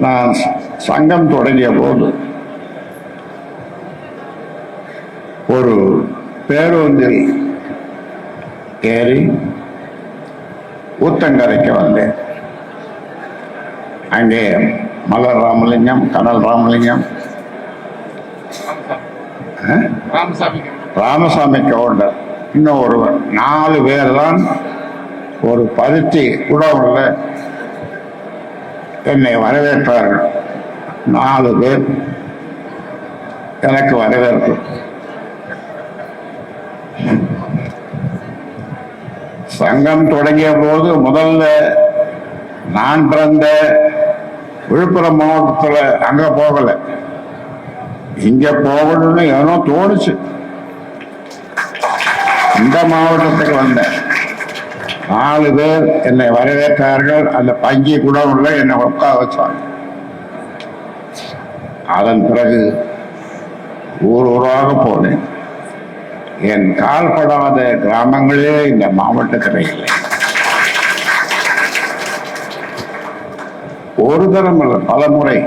நான் சங்கம் தொடங்கிய போது ஒரு பேருந்தில் ஏறி ஊத்தங்கரைக்கு வந்தேன். அங்கே மலர் ராமலிங்கம் கனல் ராமலிங்கம். ராமசாமி கவுண்டர் இன்னும் ஒருவர். நாலு பேர் தான் ஒரு பருத்தி குடவுல என்னை வரவேற்றார்கள் நாலு பேர் எனக்கு வரவேற்பு. சங்கம் தொடங்கிய போது முதல்ல நான் பிறந்த விழுப்புரம் மாவட்டத்தில் அங்க போகல. இங்க போகணும்னு ஏனோ தோணுச்சு. இந்த மாவட்டத்துக்கு வந்தேன். நாலு பேர் என்னை வரவேற்றார்கள். அந்த பங்கி கூட உள்ள என்னை உட்கார வச்சாங்க. அதன் பிறகு ஊர் ஊராக போனேன். என் கால்படாத கிராமங்களே இந்த மாவட்டத்தில் இல்லை ஒரு தரம் அல்ல பல முறை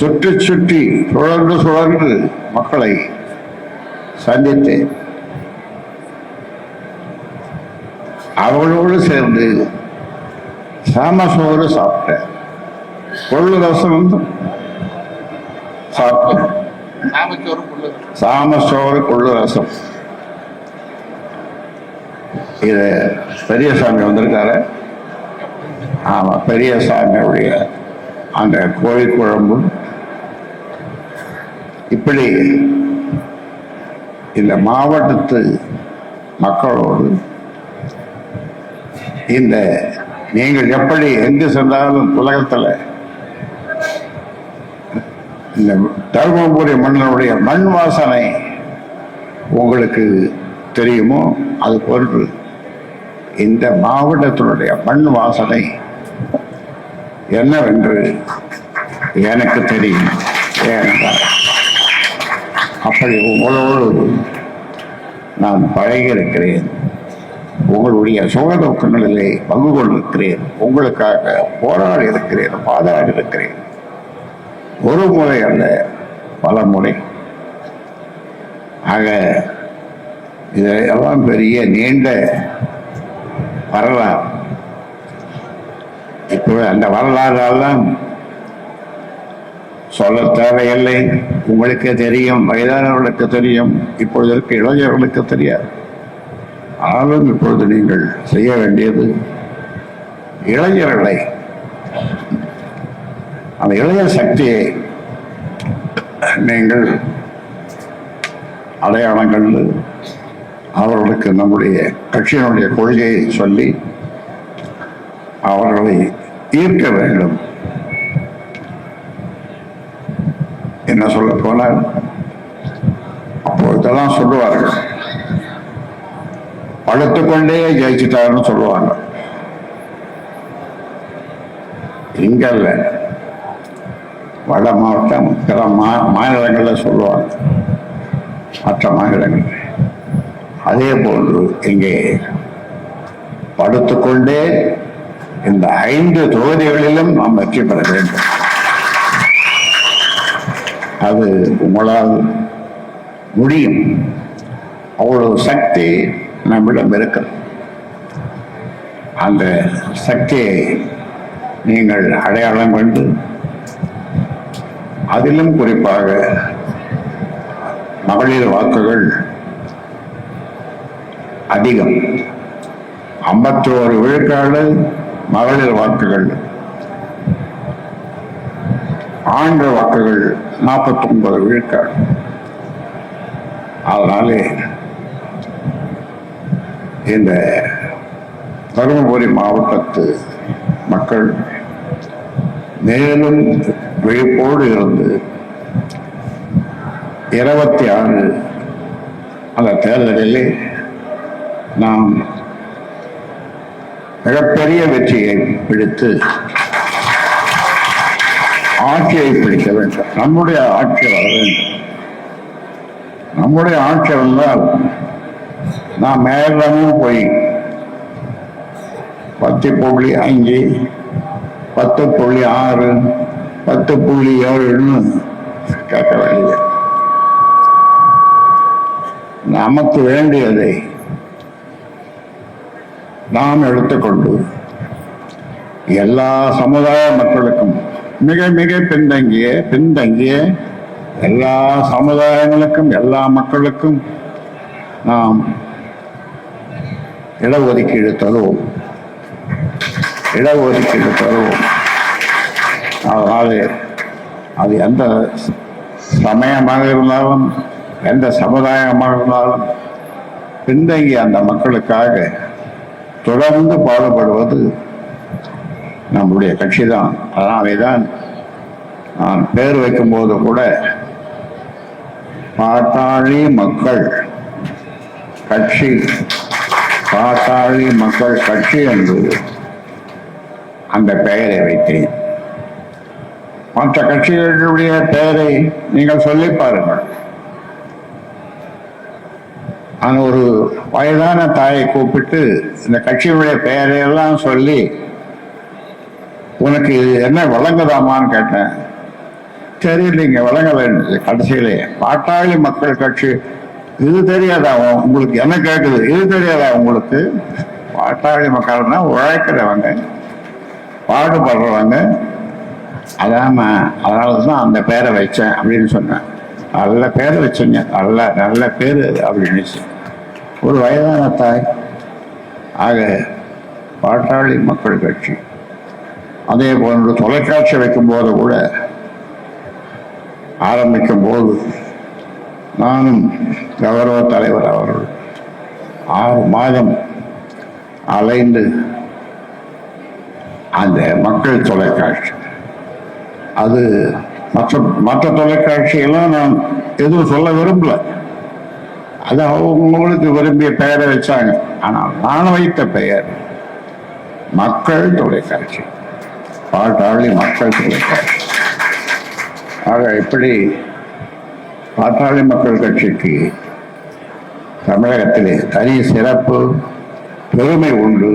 சுற்றி சுற்றி சுழன்று சுழன்று மக்களை சந்தித்தேன். அவர்களோடு சேர்ந்து சாமசோறு சாப்பிட்டேன். கொள்ளு ரசம் வந்து சாப்பிட்டேன். சாமசோறு கொள்ளு ரசம். இது பெரியசாமி வந்திருக்காரு. ஆமா பெரியசாமியுடைய அந்த கோழி குழம்பு. இப்படி இந்த மாவட்டத்து மக்களோடு இந்த நீங்கள் எப்படி எங்கு சென்றாலும் உலகத்தில் இந்த தருமபுரி மன்னனுடைய மண் வாசனை உங்களுக்கு தெரியுமோ? அது போன்று இந்த மாவட்டத்தினுடைய மண் வாசனை என்னவென்று எனக்கு தெரியும். ஏனென்றால் அப்படி உங்களோடு நான் பழகியிருக்கிறேன். உங்களுடைய சுக நோக்கங்களிலே பங்கு கொண்டிருக்கிறேன் உங்களுக்காக போராடி இருக்கிறேன் பாதாடி இருக்கிறேன். ஒரு முறை அல்ல பல முறை. ஆக இதெல்லாம் பெரிய நீண்ட வரலாறு. இப்போ அந்த வரலாறெல்லாம் சொல்ல தேவையில்லை. உங்களுக்கு தெரியும் வயதானவர்களுக்கு தெரியும். இப்பொழுது இருக்க இளைஞர்களுக்கு தெரியாது. ஆளும் இப்பொழுது நீங்கள் செய்ய வேண்டியது இளைஞர்களை அந்த இளைய சக்தியை நீங்கள் அடையாளம் கண்டு அவர்களுக்கு நம்முடைய கட்சியினுடைய கொள்கையை சொல்லி அவர்களை ஈர்க்க வேண்டும். என்ன சொல்ல போனால் அப்பொழுதெல்லாம் சொல்லுவார்கள் படுத்துக்கொண்டே ஜெயிச்சுட்டாருன்னு சொல்லுவாங்க. இங்கல்ல வட மாவட்டம் பிற மா மாநிலங்களில் சொல்லுவாங்க. மற்ற மாநிலங்கள் அதே போன்று இங்கே படுத்துக்கொண்டே இந்த ஐந்து தொகுதிகளிலும் நாம் வெற்றி பெற வேண்டும். அது உங்களால் முடியும். அவ்வளவு சக்தி நம்மிடம் இருக்கிறது அந்த சக்தியை நீங்கள் அடையாளம் கண்டு அதிலும் குறிப்பாக மகளிர் வாக்குகள் அதிகம். ஐம்பத்தோரு விழுக்காடு மகளிர் வாக்குகள். ஆண்டு வாக்குகள் நாற்பத்தொன்பது விழுக்காடு. அதனாலே இந்த தருமபுரி மாவட்டத்து மக்கள் மேலும் விழிப்போடு இருந்து இருபத்தி ஆறு அந்த தேர்தலிலே நாம் மிகப்பெரிய வெற்றியை பிடித்து ஆட்சியை பிடிக்க வேண்டும். நம்முடைய ஆட்சி வர வேண்டும். நம்முடைய ஆட்சி வந்தால் நான் மேலமும் போய் பத்து புள்ளி அஞ்சு பத்து புள்ளி ஆறு பத்து புள்ளி ஏழுன்னு கேட்க வேண்டியது. நமக்கு வேண்டியதை நாம் எடுத்துக்கொண்டு எல்லா சமுதாய மக்களுக்கும் மிக மிக பின்தங்கிய பின்தங்கிய எல்லா சமுதாயங்களுக்கும் எல்லா மக்களுக்கும் நாம் இடஒதுக்கீடு தருவோம். இடஒதுக்கீடு தருவோம். அதனால் அது எந்த சமயமாக இருந்தாலும் எந்த சமுதாயமாக இருந்தாலும் பின்தங்கிய அந்த மக்களுக்காக தொடர்ந்து பாடுபடுவது நம்முடைய கட்சி தான் அதனாலே தான் நான் பேர் வைக்கும்போது கூட பாட்டாளி மக்கள் கட்சி பாட்டாளி மக்கள் கட்சி என்று அந்த பெயரை வைத்தேன். மற்ற கட்சிகளுடைய பெயரை நீங்கள் சொல்லி பாருங்கள். நான் ஒரு வயதான தாயை கூப்பிட்டு இந்த கட்சியுடைய பெயரையெல்லாம் சொல்லி உனக்கு இது என்ன வழங்குதாமான்னு கேட்டேன். சரி தெரியலைங்க வழங்கலைன்னு கடைசியிலே பாட்டாளி மக்கள் கட்சி இது தெரியாதா உங்களுக்கு என்ன கேட்குது இது தெரியாதா உங்களுக்கு? பாட்டாளி மக்கள்னா உழைக்கிறவங்க பாடுபடுறவங்க. அதான் அதனால தான் அந்த பேரை வச்சேன் அப்படின்னு சொன்னேன். நல்ல பேரை வச்சீங்க. நல்ல நல்ல பேர் அப்படின்னு ஒரு வயதான தாய். ஆக பாட்டாளி மக்கள் கட்சி. அதே போன்று தொலைக்காட்சி வைக்கும்போது கூட ஆரம்பிக்கும் போது நானும் கௌரவ தலைவர் அவர்கள் ஆறு மாதம் அலைந்து அந்த மக்கள் தொலைக்காட்சி. அது மற்ற மற்ற தொலைக்காட்சியெல்லாம் நான் எதுவும் சொல்ல விரும்பல. அது அவங்களுக்கு விரும்பிய பெயரை வச்சாங்க. ஆனால் நான் வைத்த பெயர் மக்கள் தொலைக்காட்சி. பாட்டாளி மக்கள் தொலைக்காட்சி. ஆக இப்படி பாட்டாளி மக்கள் கட்சிக்கு தமிழகத்திலே தனி சிறப்பு பெருமை உண்டு.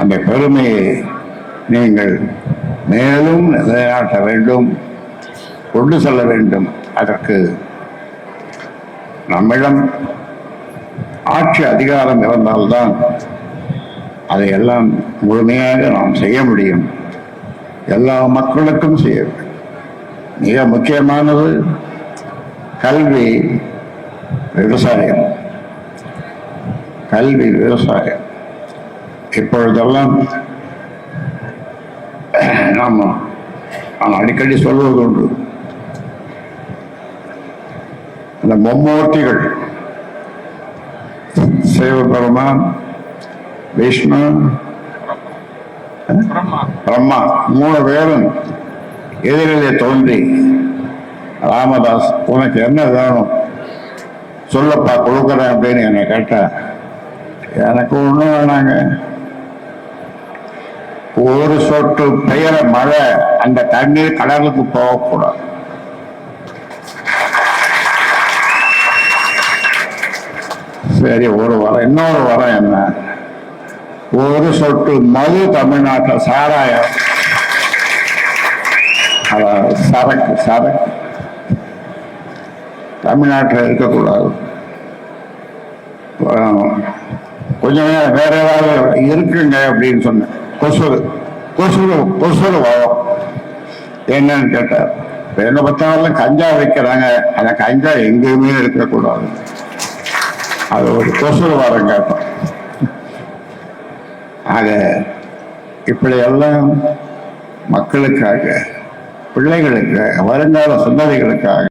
அந்த பெருமையை நீங்கள் மேலும் நிலைநாட்ட வேண்டும் கொண்டு செல்ல வேண்டும். அதற்கு நம்மிடம் ஆட்சி அதிகாரம் இருந்தால்தான் அதையெல்லாம் முழுமையாக நாம் செய்ய முடியும். எல்லா மக்களுக்கும் செய்ய வேண்டும். மிக முக்கியமானது கல்வி விவசாயம். கல்வி விவசாயம். இப்பொழுதெல்லாம் நாம் நான் அடிக்கடி சொல்வது உண்டு. இந்த மும்மூர்த்திகள் சிவபெருமான் விஷ்ணு பிரம்மா மூணு பேரும் எதிரிலே தோன்றி ராமதாஸ் உனக்கு என்ன வேணும்? சொல்லப்பா கொடுக்குறேன் அப்படின்னு என்னை கேட்டா எனக்கு ஒன்றும் வேணாங்க. ஒரு சொட்டு பெயர மழை அந்த தண்ணீர் கடலுக்கு போகக்கூடாது. சரி ஒரு வரம் இன்னொரு வரம் என்ன? ஒரு சொட்டு மது தமிழ்நாட்டில் சாராயம். சரக்கு சரக்கு. தமிழ்நாட்டில் இருக்கக்கூடாது. கொஞ்சம் நேரம் வேற ஏதாவது இருக்குங்க அப்படின்னு சொன்னேன். கொசுறு கொசுறு கொசுறு வளம் என்னன்னு கேட்டார். என்ன பார்த்தாலும் கஞ்சா வைக்கிறாங்க. அந்த கஞ்சா எங்கேயுமே இருக்கக்கூடாது. அது ஒரு கொசுறு வரம் கேட்டோம் ஆக இப்படியெல்லாம் மக்களுக்காக பிள்ளைகளுக்கு வருங்கால சந்ததிகளுக்காக